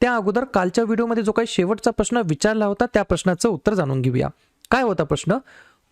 त्या अगोदर कालच्या व्हिडिओमध्ये जो काही शेवटचा प्रश्न विचारला होता त्या प्रश्नाचं उत्तर जाणून घेऊया. काय होता प्रश्न?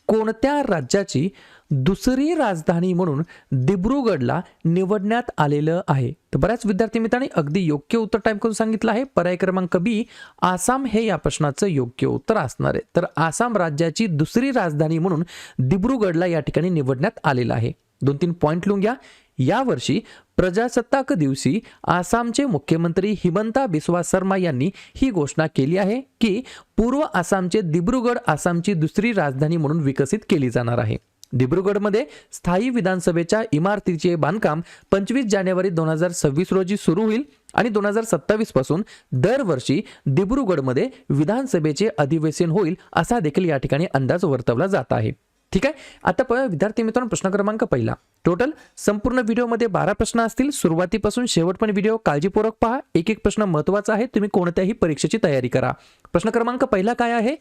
कोणत्या राज्याची दुसरी राजधानी म्हणून दिब्रुगडला निवडण्यात आलेलं आहे? तर बऱ्याच विद्यार्थी मित्रांनी अगदी योग्य उत्तर टाईप करून सांगितलं आहे. पर्याय क्रमांक बी आसाम हे या प्रश्नाचं योग्य उत्तर असणार आहे. तर आसाम राज्याची दुसरी राजधानी म्हणून दिब्रुगडला या ठिकाणी निवडण्यात आलेलं आहे. दोन तीन पॉईंट लिहून घ्या. यावर्षी प्रजासत्ताक दिवशी आसामचे मुख्यमंत्री हिमंता बिस्वा शर्मा यांनी ही घोषणा केली आहे की पूर्व आसामचे दिब्रुगड आसामची दुसरी राजधानी म्हणून विकसित केली जाणार आहे. दिब्रुगडमध्ये स्थायी विधानसभेच्या इमारतीचे बांधकाम पंचवीस जानेवारी दोन हजार सव्वीस रोजी सुरू होईल आणि दोन हजार सत्तावीसपासून दरवर्षी दिब्रुगडमध्ये विधानसभेचे अधिवेशन होईल असा देखील या ठिकाणी अंदाज वर्तवला जात आहे. ठीक आहे? आता प विद्यार्थी मित्रांनो प्रश्न क्रमांक पहिला. टोटल संपूर्ण व्हिडिओमध्ये बारा प्रश्न असतील. सुरुवातीपासून शेवट पण व्हिडिओ काळजीपूर्वक पहा. एक एक प्रश्न महत्त्वाचा आहे. तुम्ही कोणत्याही परीक्षेची तयारी करा. प्रश्न क्रमांक पहिला काय आहे?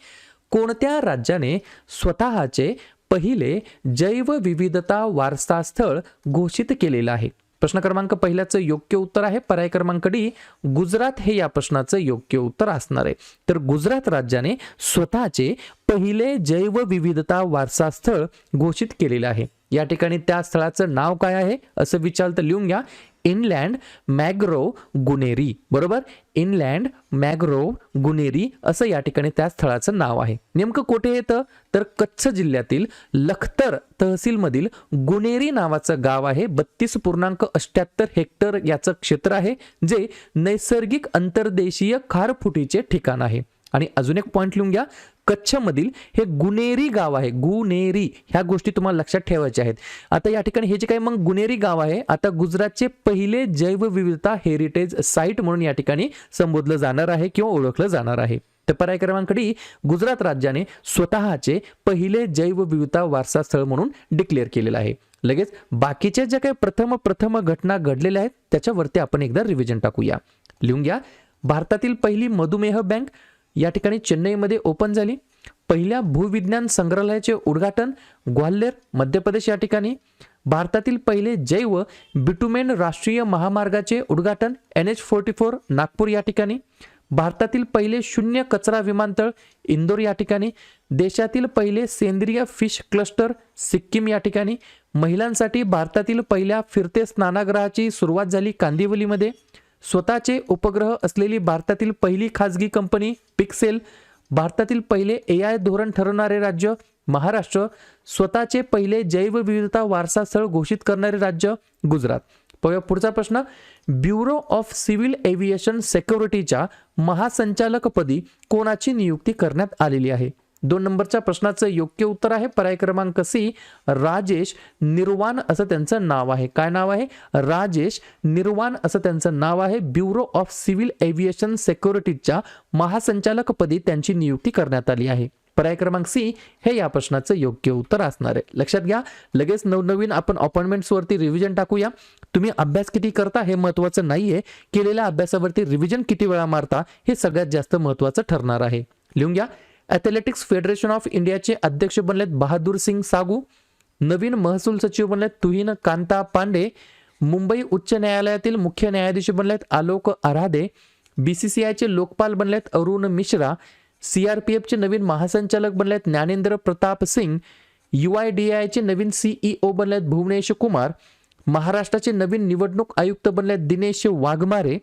कोणत्या राज्याने स्वतःचे पहिले जैवविविधता वारसा स्थळ घोषित केलेलं आहे? प्रश्न क्रमांक पहिल्याचं योग्य उत्तर आहे. पर्याय क्रमांक डी गुजरात हे या प्रश्नाचं योग्य उत्तर असणार आहे. तर गुजरात राज्याने स्वतःचे पहिले जैवविविधता वारसा स्थळ घोषित केलेले आहे. या ठिकाणी त्या स्थळाचं नाव काय आहे? असं विचारलं तर लिहून घ्या. इनलँड मॅग्रो गुनेरी बरोबर? इनलँड मॅग्रो गुनेरी असं या ठिकाणी त्या स्थळाचं नाव आहे. नेमकं कुठे येतं? तर कच्छ जिल्ह्यातील लखतर तहसीलमधील गुनेरी नावाचं गाव आहे. बत्तीस पूर्णांक अष्ट्याहत्तर हेक्टर याचं क्षेत्र आहे जे नैसर्गिक अंतर्देशीय खारफुटीचे ठिकाण आहे. आणि अजून एक पॉईंट लिहून घ्या. कच्छमधील हे गुनेरी गाव आहे. गुनेरी ह्या गोष्टी तुम्हाला लक्षात ठेवायच्या आहेत. आता या ठिकाणी हे जे काही मग गुनेरी गाव आहे आता गुजरातचे पहिले जैवविविधता हेरिटेज साईट म्हणून या ठिकाणी संबोधलं जाणार आहे किंवा ओळखलं जाणार आहे. तर पर्याय क्रमांक डी गुजरात राज्याने स्वतःचे पहिले जैवविविधता वारसा स्थळ म्हणून डिक्लेअर केलेलं आहे. लगेच बाकीच्या ज्या काही प्रथम प्रथम घटना घडलेल्या आहेत त्याच्यावरती आपण एकदा रिव्हिजन टाकूया. लिहून घ्या भारतातील पहिली मधुमेह बँक या ठिकाणी चेन्नईमध्ये ओपन झाली. पहिल्या भूविज्ञान संग्रहालयाचे उद्घाटन ग्वाल्हेर मध्य प्रदेश या ठिकाणी. भारतातील पहिले जैव बिटुमेन राष्ट्रीय महामार्गाचे उद्घाटन N H forty four Nagpur या ठिकाणी. भारतातील पहिले शून्य कचरा विमानतळ इंदोर या ठिकाणी. देशातील पहिले सेंद्रिय फिश क्लस्टर सिक्कीम या ठिकाणी. महिलांसाठी भारतातील पहिल्या फिरते स्नानागृहाची सुरुवात झाली कांदिवलीमध्ये. स्वतःचे उपग्रह असलेली भारतातील पहिली खाजगी कंपनी पिक्सेल भारतातील पहिले ए आय धोरण ठरवणारे राज्य महाराष्ट्र स्वतःचे पहिले जैवविविधता वारसा स्थळ घोषित करणारे राज्य गुजरात. पाहूया पुढचा प्रश्न. ब्युरो ऑफ सिव्हिल एव्हिएशन सेक्युरिटीच्या महासंचालकपदी कोणाची नियुक्ती करण्यात आलेली आहे? दोन नंबरच्या प्रश्नाचं योग्य उत्तर आहे. पर्याय क्रमांक सी राजेश निर्वाण असं त्यांचं नाव आहे. काय नाव आहे? राजेश निर्वाण असं त्यांचं नाव आहे. ब्युरो ऑफ सिव्हिल एव्हिएशन सेक्युरिटीच्या महासंचालकपदी त्यांची नियुक्ती करण्यात आली आहे. पर्याय क्रमांक सी हे या प्रश्नाचं योग्य उत्तर असणार आहे. लक्षात घ्या लगेच नवनवीन आपण अपॉइंटमेंट्सवरती रिव्हिजन टाकूया. तुम्ही अभ्यास किती करता हे महत्वाचं नाहीये. केलेल्या अभ्यासावरती रिव्हिजन किती वेळा मारता हे सगळ्यात जास्त महत्वाचं ठरणार आहे. लिहून घ्या ॲथलेटिक्स फेडरेशन ऑफ इंडियाचे अध्यक्ष बनलेत बहादूर सिंग सागू नवीन महसूल सचिव बनलेत तुहिन कांता पांडे मुंबई उच्च न्यायालयातील मुख्य न्यायाधीश बनलेत Alok Aradhe B C C आयचे लोकपाल बनलेत Arun Mishra C R P एफचे नवीन महासंचालक बनलेत Gyanendra Pratap Singh U I D आयचे नवीन सीईओ बनलेत भुवनेश कुमार महाराष्ट्राचे नवीन निवडणूक आयुक्त बनलेत दिनेश वाघमारे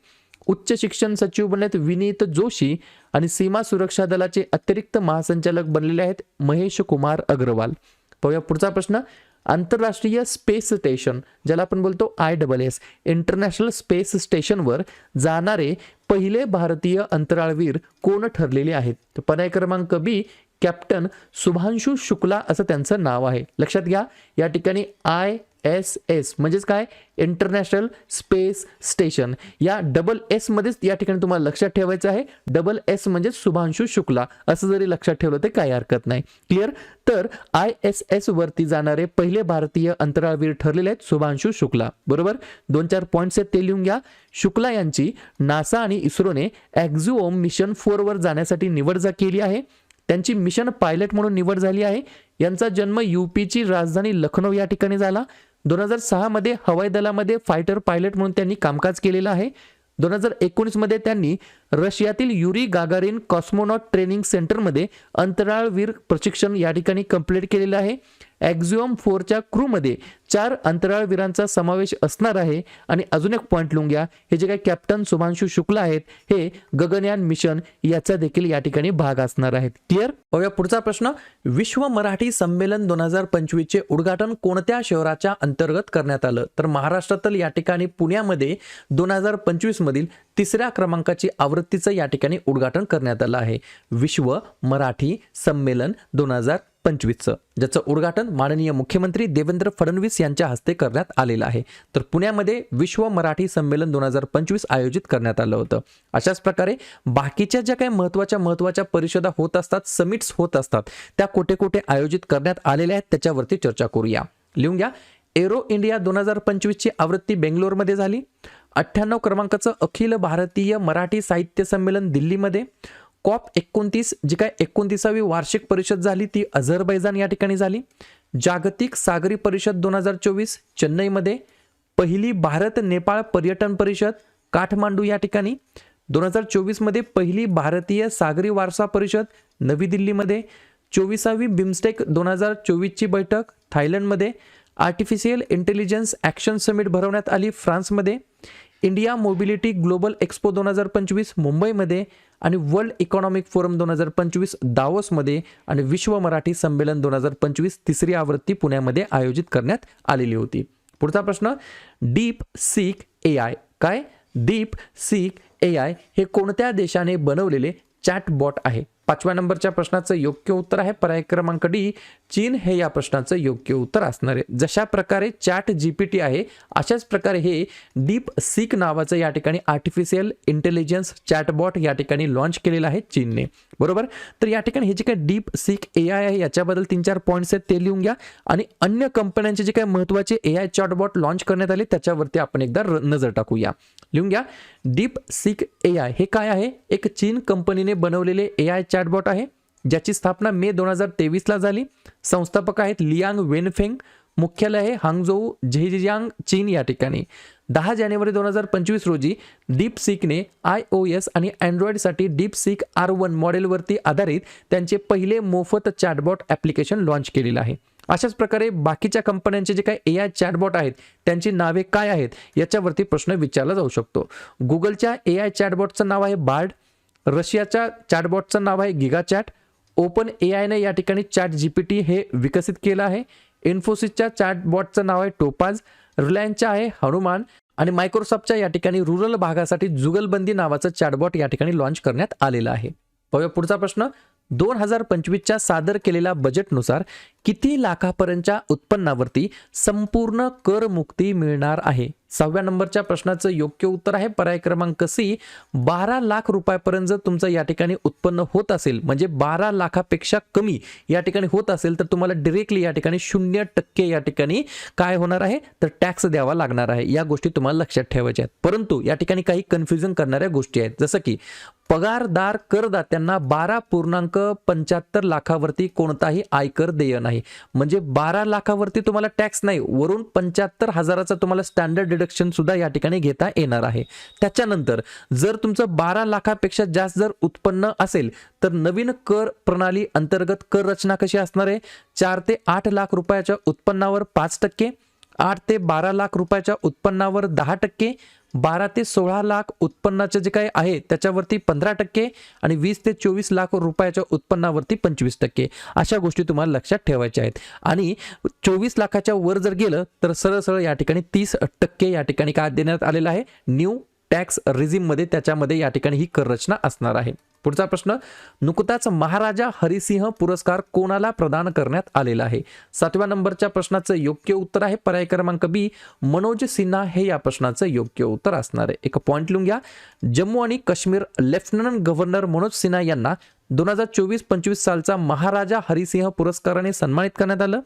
उच्च शिक्षण सचिव बनलेत विनीत जोशी आणि सीमा सुरक्षा दलाचे अतिरिक्त महासंचालक बनलेले आहेत महेश कुमार अग्रवाल. पाहूया पुढचा प्रश्न. आंतरराष्ट्रीय स्पेस स्टेशन ज्याला आपण बोलतो I double S international space स्टेशनवर जाणारे पहिले भारतीय अंतराळवीर कोण ठरलेले आहेत? तर पर्याय क्रमांक बी कॅप्टन शुभांशु शुक्ला असं त्यांचं नाव आहे. लक्षात घ्या या ठिकाणी आय एस एस म्हणजेच काय? इंटरनॅशनल स्पेस स्टेशन या डबल एस मध्येच या ठिकाणी तुम्हाला लक्षात ठेवायचं आहे. डबल एस म्हणजे शुभांशु शुक्ला. असं जरी लक्षात ठेवलं तर काही हरकत नाही. क्लिअर तर आय एस एस वरती जाणारे पहिले भारतीय अंतराळवीर ठरलेले आहेत शुभांशु शुक्ला. बरोबर? दोन चार पॉईंट्स आहेत ते लिहून घ्या. शुक्ला यांची नासा आणि इस्रोने ॲक्झुओम मिशन फोर वर जाण्यासाठी निवड जा केली आहे. त्यांची मिशन पायलट म्हणून निवड झाली आहे. यांचा जन्म यूपीची राजधानी लखनौ या ठिकाणी झाला. दोन हजार सहामध्ये हवाई दलामध्ये फायटर पायलट म्हणून त्यांनी कामकाज केलेलं आहे. दोन हजार एकोणीसमध्ये त्यांनी रशियातील युरी गागारिन कॉस्मोनॉट ट्रेनिंग सेंटरमध्ये अंतराळवीर प्रशिक्षण या ठिकाणी कंप्लीट केलेलं आहे. ॲक्झिओम फोरच्या क्रूमध्ये चार अंतराळवीरांचा समावेश असणार आहे. आणि अजून एक पॉईंट लिहून घ्या. हे जे काही कॅप्टन शुभांशु शुक्ला आहेत हे गगनयान मिशन याचा देखील या ठिकाणी भाग असणार आहेत. क्लिअर बघूया पुढचा प्रश्न. विश्व मराठी संमेलन दोन हजार पंचवीसचे उद्घाटन कोणत्या शहराच्या अंतर्गत करण्यात आलं? तर महाराष्ट्रातील या ठिकाणी पुण्यामध्ये दोन हजार पंचवीस मधील तिसऱ्या क्रमांकाची आवृत्तीचं या ठिकाणी उद्घाटन करण्यात आलं आहे. विश्व मराठी संमेलन दोन हजार पंचवीसचं ज्याचं उद्घाटन माननीय मुख्यमंत्री देवेंद्र फडणवीस यांच्या हस्ते करण्यात आलेलं आहे. तर पुण्यामध्ये विश्व मराठी संमेलन दोन हजार पंचवीस आयोजित करण्यात आलं होतं. अशाच प्रकारे बाकीच्या ज्या काही महत्त्वाच्या महत्त्वाच्या परिषदा होत असतात समिट्स होत असतात त्या कुठे कुठे आयोजित करण्यात आलेल्या आहेत त्याच्यावरती चर्चा करूया. लिहून घ्या. एरो इंडिया दोन हजार पंचवीसची आवृत्ती बेंगलोरमध्ये झाली. अठ्ठ्याण्णव क्रमांकाचं अखिल भारतीय मराठी साहित्य संमेलन दिल्लीमध्ये. कॉप एकोणतीस जी काय एकोणतीसावी वार्षिक परिषद झाली ती अझरबैजान या ठिकाणी झाली. जागतिक सागरी परिषद दोन हजार चोवीस चेन्नईमध्ये. पहिली भारत नेपाळ पर्यटन परिषद काठमांडू या ठिकाणी. दोन हजार चोवीसमध्ये पहिली भारतीय सागरी वारसा परिषद नवी दिल्लीमध्ये. चोवीसावी बिमस्टेक दोन हजार चोवीसची बैठक थायलंडमध्ये. आर्टिफिशियल इंटेलिजन्स ॲक्शन समिट भरवण्यात आली फ्रान्समध्ये. इंडिया मोबिलिटी ग्लोबल एक्सपो दोन हजार पंचवीस मुंबईमध्ये आणि वर्ल्ड इकॉनॉमिक फोरम दोन हजार पंचवीस दावोसमध्ये आणि विश्व मराठी संमेलन दोन हजार पंचवीस तिसरी आवृत्ती पुण्यामध्ये आयोजित करण्यात आलेली होती. पुढचा प्रश्न डीप सीक ए आय. काय? डीप सीक ए आय हे कोणत्या देशाने बनवलेले चॅटबॉट आहे? पाचव्या नंबरच्या प्रश्नाचं योग्य उत्तर आहे. पर्याय क्रमांक डी चीन हे या प्रश्नाचं योग्य उत्तर असणार आहे. जशा प्रकारे चॅट जीपीटी आहे अशाच प्रकारे हे डीप सीक नावाचं या ठिकाणी आर्टिफिशियल इंटेलिजन्स चॅटबॉट या ठिकाणी लॉन्च केलेलं आहे चीनने. बरोबर? तर या ठिकाणी हे जे काही डीप सीक ए आय आहे याच्याबद्दल तीन चार पॉईंट्स आहेत ते लिहून घ्या. आणि अन्य कंपन्यांचे जे काही महत्त्वाचे ए आय चॅटबॉट लॉन्च करण्यात आले त्याच्यावरती आपण एकदा नजर टाकूया. लिहून घ्या. डीप सीक ए आय हे काय आहे? एक चीन कंपनीने बनवलेले ए आय चॅटबॉट आहे ज्याची स्थापना मे दोन हजार तेवीसला झाली. संस्थापक आहेत लियांग वेनफेंग मुख्यालय आहे हांगझोऊ झेजियांग चीन या ठिकाणी. दहा जानेवारी दोन हजार पंचवीस रोजी डीप सिकने आय ओ एस आणि अँड्रॉइडसाठी डीप सिक आर वन मॉडेलवरती आधारित त्यांचे पहिले मोफत चॅटबॉट ॲप्लिकेशन लॉन्च केलेलं आहे. अशाच प्रकारे बाकीच्या कंपन्यांचे जे काही ए आय चॅटबॉट आहेत त्यांची नावे काय आहेत याच्यावरती प्रश्न विचारला जाऊ शकतो. गुगलच्या ए आय चॅटबॉटचं नाव आहे बार्ड. रशियाच्या चॅटबॉटचं नाव आहे गिगा चॅट ओपन ए आयने या ठिकाणी चॅट जी पी टी हे विकसित केलं आहे. इन्फोसिसच्या चॅटबॉटचं नाव आहे टोपाज रिलायन्सच्या आहे हनुमान आणि मायक्रोसॉफ्टच्या या ठिकाणी रुरल भागासाठी जुगलबंदी नावाचं चॅटबॉट या ठिकाणी लॉन्च करण्यात आलेलं आहे. पाहूया पुढचा प्रश्न. दोन हजार पंचवीसच्या सादर केलेल्या बजेटनुसार किती लाखापर्यंतच्या उत्पन्नावरती संपूर्ण करमुक्ती मिळणार आहे? सहाव्या नंबरच्या प्रश्नाचं योग्य उत्तर आहे. पर्याय क्रमांक सी बारा लाख रुपयापर्यंत जर तुमचं या ठिकाणी उत्पन्न होत असेल म्हणजे बारा लाखापेक्षा कमी या ठिकाणी होत असेल तर तुम्हाला डिरेक्टली या ठिकाणी शून्य टक्के या ठिकाणी काय होणार आहे? तर टॅक्स द्यावा लागणार आहे. या गोष्टी तुम्हाला लक्षात ठेवायच्या आहेत. परंतु या ठिकाणी काही कन्फ्युजन करणाऱ्या गोष्टी आहेत. जसं की पगारदार करदात्यांना बारा पूर्णांक पंच्याहत्तर लाखावरती कोणताही आयकर देय नाही. म्हणजे बारा लाखावरती तुम्हाला टॅक्स नाही. वरून पंच्याहत्तर हजाराचा तुम्हाला स्टँडर्ड डिडक्शन सुद्धा या ठिकाणी घेता येणार आहे. त्याच्यानंतर जर तुमचं बारा लाखापेक्षा जास्त जर उत्पन्न असेल तर नवीन कर प्रणाली अंतर्गत कर रचना कशी असणार आहे? चार ते आठ लाख रुपयाच्या उत्पन्नावर पाच टक्के आठ ते बारा लाख रुपयाच्या उत्पन्नावर दहा टक्के बारा ते सोळा लाख उत्पन्नाचं जे काही आहे त्याच्यावरती पंधरा टक्के आणि वीस ते चोवीस लाख रुपयाच्या उत्पन्नावरती पंचवीस टक्के. अशा गोष्टी तुम्हाला लक्षात ठेवायच्या आहेत. आणि चोवीस लाखाच्या वर जर गेलं तर सरळ सरळ या ठिकाणी तीस टक्के या ठिकाणी काय देण्यात आलेलं आहे? न्यू टॅक्स रिझिममध्ये त्याच्यामध्ये या ठिकाणी ही कर रचना असणार आहे. पुढचा प्रश्न नुकताच महाराजा हरिसिंह पुरस्कार कोणाला प्रदान करण्यात आलेला आहे? सातव्या नंबरच्या प्रश्नाचं योग्य उत्तर आहे पर्याय क्रमांक बी. मनोज सिन्हा हे या प्रश्नाचं योग्य उत्तर असणार आहे. एक पॉईंट लिहून घ्या. जम्मू आणि काश्मीर लेफ्टनंट गव्हर्नर मनोज सिन्हा यांना दोन हजार चोवीस पंचवीस सालचा महाराजा हरिसिंह पुरस्काराने सन्मानित करण्यात आलं.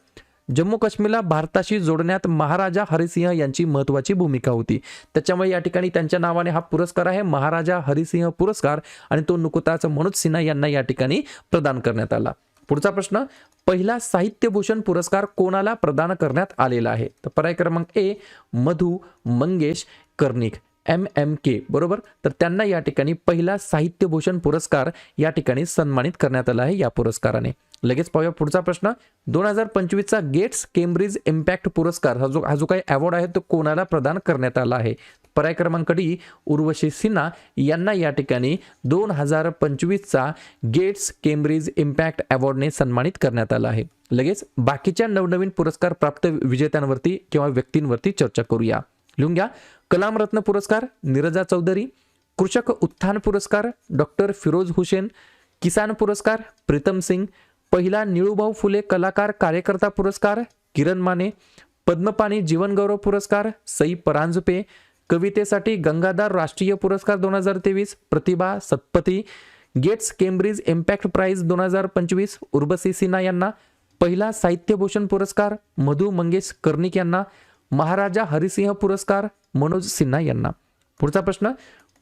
जम्मू काश्मीरला भारताशी जोडण्यात महाराजा हरिसिंह यांची महत्त्वाची भूमिका होती. त्याच्यामुळे या ठिकाणी त्यांच्या नावाने हा पुरस्कार आहे महाराजा हरिसिंह पुरस्कार आणि तो नुकताच मनोज सिन्हा यांना या ठिकाणी प्रदान करण्यात आला. पुढचा प्रश्न पहिला साहित्यभूषण पुरस्कार कोणाला प्रदान करण्यात आलेला आहे? तर पर्याय क्रमांक A Madhu Mangesh Karnik M M K बरोबर? तर त्यांना या ठिकाणी पहिला साहित्यभूषण पुरस्कार या ठिकाणी सन्मानित करण्यात आला आहे या पुरस्काराने. लगेच पाहूया पुढचा प्रश्न. दोन हजार पंचवीसचा गेट्स केम्ब्रिज इम्पॅक्ट पुरस्कार हा जो हा जो काही अवॉर्ड आहे तो कोणाला प्रदान करण्यात आला आहे? पर्याय क्रमांक डी उर्वशी सिन्हा यांना या ठिकाणी दोन हजार पंचवीसचा गेट्स केम्ब्रिज इम्पॅक्ट अवॉर्डने सन्मानित करण्यात आला आहे. लगेच बाकीच्या नवनवीन पुरस्कार प्राप्त विजेत्यांवरती किंवा व्यक्तींवरती चर्चा करूया. लिहून घ्या. कलामरत्न पुरस्कार नीरजा चौधरी. कृषक उत्थान पुरस्कार डॉक्टर फिरोज हुसेन. किसान पुरस्कार प्रीतम सिंग. पहिला निळूभाऊ फुले कलाकार कार्यकर्ता पुरस्कार किरण माने पद्मपाणी जीवनगौरव पुरस्कार सई परांजपे कवितेसाठी गंगाधर राष्ट्रीय पुरस्कार दोन हजार तेवीस Pratibha Satpathy Gates Cambridge impact prize दोन हजार पंचवीस उर्वशी सिन्हा यांना पहिला साहित्यभूषण पुरस्कार मधु मंगेश कर्णिक यांना महाराजा हरिसिंह पुरस्कार मनोज सिन्हा यांना. पुढचा प्रश्न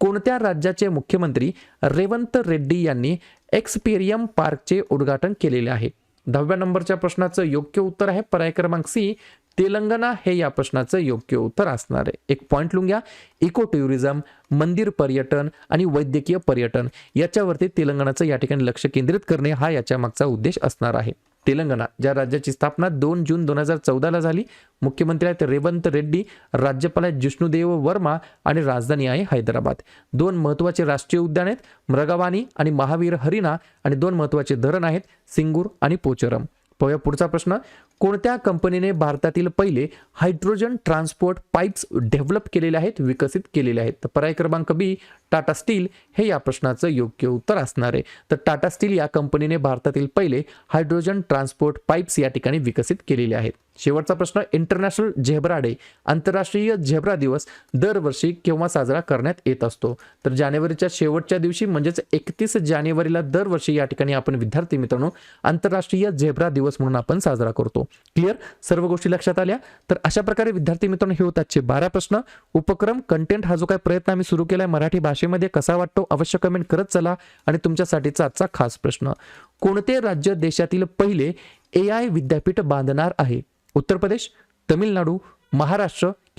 कोणत्या राज्याचे मुख्यमंत्री रेवंत रेड्डी यांनी एक्सपेरियम पार्कचे उद्घाटन केलेले आहे? दहाव्या नंबरच्या प्रश्नाचं योग्य उत्तर आहे पर्याय क्रमांक सी. तेलंगणा. हे या प्रश्नाचं योग्य उत्तर असणार आहे. एक पॉईंट लिहून घ्या इको टुरिझम मंदिर पर्यटन आणि वैद्यकीय पर्यटन याच्यावरती तेलंगणाचं या ठिकाणी लक्ष केंद्रित करणे हा याच्या मागचा उद्देश असणार आहे. तेलंगणा ज्या राज्याची स्थापना दोन जून दोन हजार चौदाला झाली मुख्यमंत्री आहेत रेवंत रेड्डी राज्यपाल आहेत जिष्णुदेव वर्मा आणि राजधानी आहे हैदराबाद. दोन महत्त्वाचे राष्ट्रीय उद्यान आहेत मृगावानी आणि महावीर हरिणा आणि दोन महत्त्वाचे धरण आहेत सिंगूर आणि पोचरम. पाहूया पुढचा प्रश्न. कोणत्या कंपनीने भारतातील पहिले हायड्रोजन ट्रान्सपोर्ट पाईप्स डेव्हलप केलेले आहेत विकसित केलेले आहेत? तर पर्याय क्रमांक बी टाटा स्टील हे या प्रश्नाचं योग्य उत्तर असणार आहे. तर टाटा स्टील या कंपनीने भारतातील पहिले हायड्रोजन ट्रान्सपोर्ट पाईप्स या ठिकाणी विकसित केलेले आहेत. शेवटचा प्रश्न इंटरनॅशनल झेब्रा डे आंतरराष्ट्रीय झेब्रा दिवस दरवर्षी केव्हा साजरा करण्यात येत असतो? तर जानेवारीच्या शेवटच्या दिवशी म्हणजेच एकतीस जानेवारीला दरवर्षी या ठिकाणी आपण विद्यार्थी मित्रांनो आंतरराष्ट्रीय झेब्रा दिवस म्हणून आपण साजरा करतो. क्लिअर? सर्व गोष्टी लक्षात आल्या? तर अशा प्रकारे विद्यार्थी मित्रांनो हे होतात बारा प्रश्न. उपक्रम कंटेंट हा जो काही प्रयत्न आम्ही सुरू केलाय मराठी भाषा भाषेमध्ये कसा वाटतो अवश्य कमेंट करत चला आणि तुमच्यासाठीचा आजचा खास प्रश्न. कोणते राज्य देशातील पहिले ए आय विद्यापीठ बांधणार आहे? उत्तर प्रदेश तमिळनाडू महाराष्ट्र